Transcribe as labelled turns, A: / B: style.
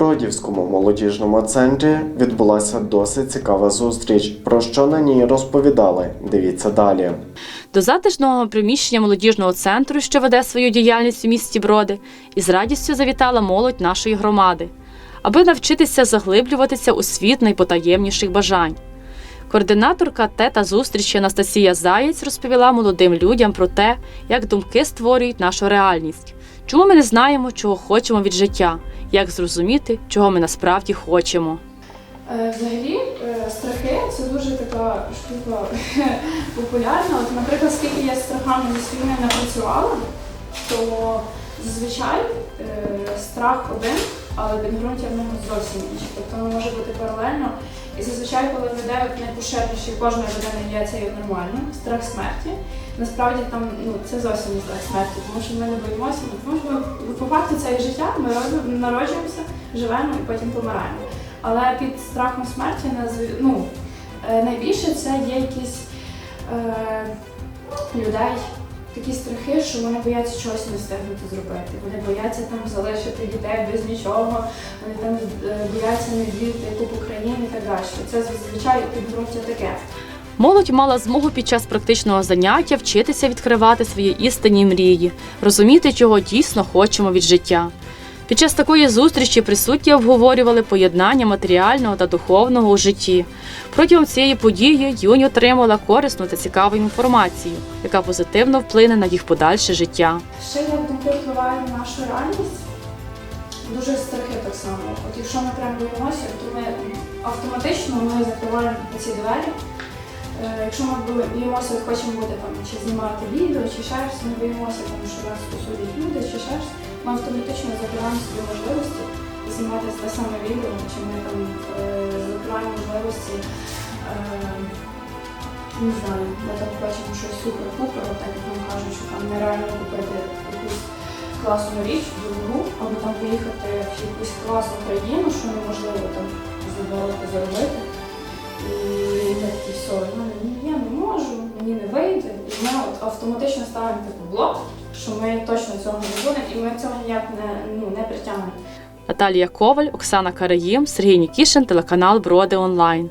A: Бродівському молодіжному центрі відбулася досить цікава зустріч. Про що на ній розповідали? Дивіться далі.
B: До затишного приміщення молодіжного центру, що веде свою діяльність у місті Броди, із радістю завітала молодь нашої громади, аби навчитися заглиблюватися у світ найпотаємніших бажань. Координаторка тета зустрічі Анастасія Заєць розповіла молодим людям про те, як думки створюють нашу реальність, чому ми не знаємо, чого хочемо від життя, як зрозуміти, чого ми насправді хочемо.
C: Е, Взагалі, е, страхи це дуже така штука популярна. От, наприклад, скільки я з страхами зі своїми не працювала, то зазвичай е, страх один, але підґрунтя в нього зовсім інше. Тобто воно може бути паралельно. І зазвичай, коли веде найпоширеніший кожної людини є це є нормально, страх смерті. Насправді там ну це зовсім не страх смерті, тому що ми не боїмося, тому що ми по факту це є життя, ми народжуємося, живемо і потім помираємо. Але під страхом смерті ну, е, найбільше це є якісь е, людей такі страхи, що вони бояться чогось не встигнути зробити. Вони бояться там залишити дітей без нічого, вони там е, бояться не вірити купу країн і так далі. Це зазвичай підґрунтя таке.
B: Молодь мала змогу під час практичного заняття вчитися відкривати свої істинні мрії, розуміти, чого дійсно хочемо від життя. Під час такої зустрічі присутні обговорювали поєднання матеріального та духовного у житті. Протягом цієї події юні отримала корисну та цікаву інформацію, яка позитивно вплине на їх подальше життя.
C: Як думки впливають на нашу реальність, дуже страхи так само. От якщо ми прям боїмося, то ми автоматично ми закриваємо ці двері. Е, Якщо ми бо- боїмося, хочемо бути там чи знімати відео, чи щось, ми боїмося, тому що нас посудять люди, чи щось, ми автоматично закриваємо собі можливості знімати те саме відео, чи ми там е, закриваємо можливості. е, не знаю, ми там хочемо щось супер-пупер, так як нам кажуть, що там нереально купити якусь класну річ, дорогу, або там поїхати в якусь класну країну, що неможливо там за два роки заробити. І ми такі все, ну я не можу, мені не вийде. І ми от автоматично ставимо типу блок, що ми точно цього не будемо, і ми цього ніяк не, ну, не притягнемо.
B: Наталія Коваль, Оксана Караїм, Сергій Нікішин, телеканал Броди Онлайн.